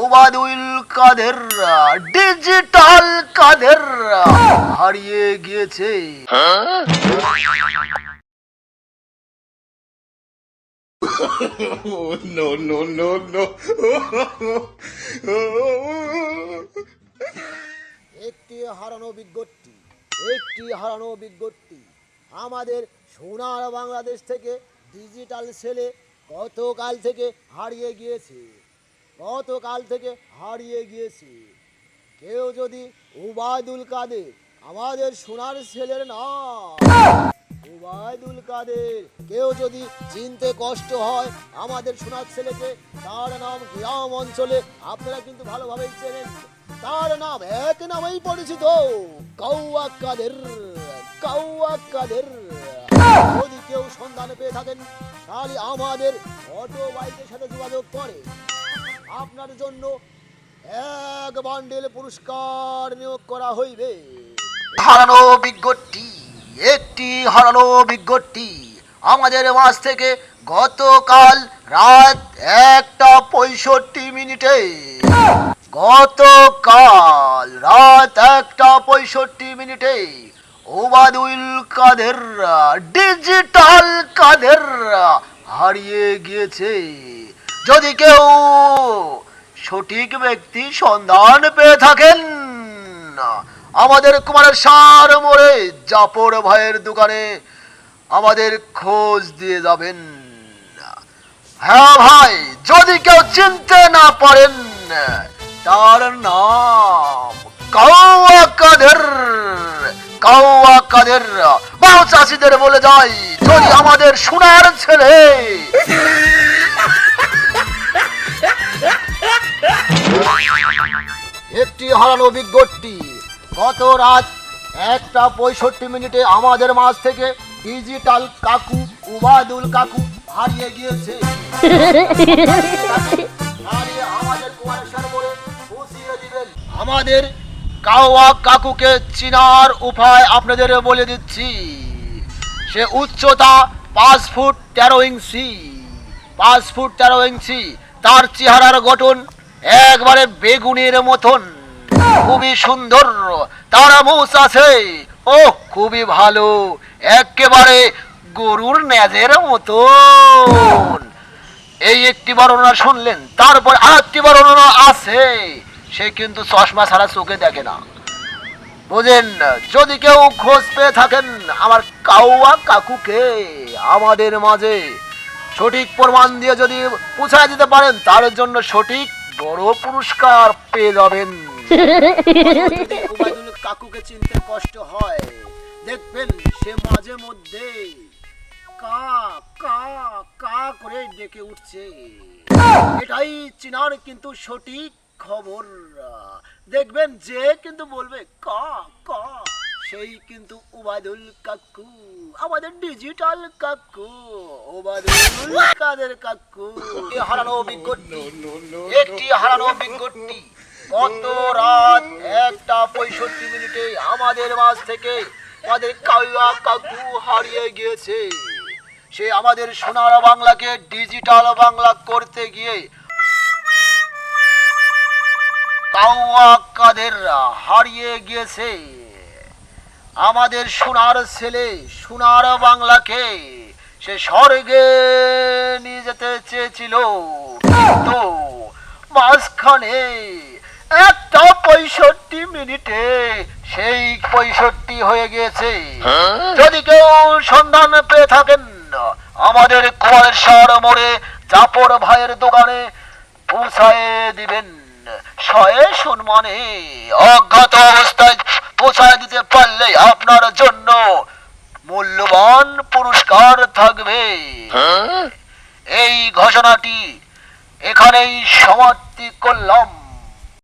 ওবাদুল কাদের digital কাদের হারিয়ে গিয়েছে। No, no, no, no. একটি হারানো বিজ্ঞপ্তি একটি হারানো বিজ্ঞপ্তি। আমাদের সোনার বাংলাদেশ থেকে ডিজিটাল সেলে গতকাল থেকে হারিয়ে গিয়েছে। গতকাল থেকে হারিয়ে গিয়েছে। কেউ যদি উবায়দুল কাদের, আমাদের সোনার ছেলের নাম। উবায়দুল কাদের, কেউ যদি চিনতে কষ্ট হয় আমাদের সোনার ছেলেকে, তার নাম গ্রাম অঞ্চলে আপনারা কিন্তু ভালোভাবেই চেনেন। তার নাম এক নামেই পরিচিত, কাউয়া কাদের কাদের। যদি কেউ সন্ধান পেয়ে থাকেন, তাহলে আমাদের অটো বাইকের সাথে যোগাযোগ করে। আপনার জন্য এক বান্ডেল পুরস্কার নিয়োগ করা হইবে। হারানো বিজ্ঞপ্তি একটি হারানো বিজ্ঞপ্তি আমাদের মাছ থেকে গতকাল রাত একটা পঁয়ষট্টি মিনিটে। গতকাল রাত একটা পঁয়ষট্টি মিনিটে ওবাদুল কাদের, ডিজিটাল কাদের হারিয়ে গিয়েছে। যদি কেউ সঠিক ব্যক্তি সন্ধান পেয়ে থাকেন, আমাদের কুমারের সার মোড়ে জাপর ভাইয়ের দোকানে আমাদের খোঁজ দিয়ে যাবেন। হ্যাঁ ভাই, যদি কেউ চিনতে না পারেন, তার নাম কাউয়া কাদের কাউয়া কাদের। বহু চাষিদের বলে যাই, যদি আমাদের সোনার ছেলে একটি হারানো বিজ্ঞপ্তি। গত রাত একটা পঁয়ষট্টি মিনিটে আমাদের মাঝ থেকে ডিজিটাল কাকু উবাদুল কাকু হারিয়ে গিয়েছে। আমাদের কাওয়া কাকুকে চিনার উপায় আপনাদের বলে দিচ্ছি। সে উচ্চতা পাঁচ ফুট তেরো ইঞ্চি। পাঁচ ফুট তেরো ইঞ্চি। তার চেহারার গঠন একবারে বেগুনের মতন। খুবই সুন্দর। তারা মুখ আছে। ও, খুবই ভালো। একেবারে গরুর ন্যাজের মতন। এই একটি বর্ণনা শুনলেন, তারপর আর একটি বর্ণনা আছে। সে কিন্তু চশমা ছাড়া চোখে দেখে না। বুঝেন, যদি কেউ খোঁজ পেয়ে থাকেন, আমার কাউয়া কাকুকে আমাদের মাঝে সঠিক প্রমাণ দিয়ে যদি পুছায় দিতে পারেন, তার জন্য সঠিক বড় পুরস্কার পেয়ে যাবেন। কাকুকে চিনতে কষ্ট হয়। দেখবেন সে মাঝে মধ্যে কা কা কা করে ডেকে উঠছে। এটাই চিনার কিন্তু সঠিক খবর। দেখবেন যে কিন্তু বলবে কা কা, সেই কিন্তু উবাদুল কাকু। আমাদের ডিজিটাল কাকু। কাদের কাকু? হারানো বিজ্ঞপ্তি একটি হারানো বিজ্ঞপ্তি গত রাত একটা পঁয়ষট্টি মিনিটে আমাদের মাঝ থেকে আমাদের কাউয়া কাকু হারিয়ে গিয়েছে। সে আমাদের সোনার বাংলাকে ডিজিটাল বাংলা করতে গিয়ে কাউয়া কাদের হারিয়ে গিয়েছে। আমাদের সোনার ছেলে সোনার বাংলাকে সে স্বর্গে নিয়ে যেতে চেয়েছিল। কিন্তু মাঝখানে একটা পঁয়ষট্টি মিনিটে সেই পঁয়ষট্টি হয়ে গিয়েছে। যদি কেউ সন্ধান পেয়ে থাকেন আমাদের কুমারেশ্বর মোড়ে চাপর ভাইয়ের দোকানে পৌঁছায় দিবেন। শয়ে সম্মানে অজ্ঞাত অবস্থায় পৌঁছায় দিতে পারলে আপনার জন্য মূল্যবান পুরস্কার থাকবে। এই ঘোষণাটি এখানেই সমাপ্তি করলাম।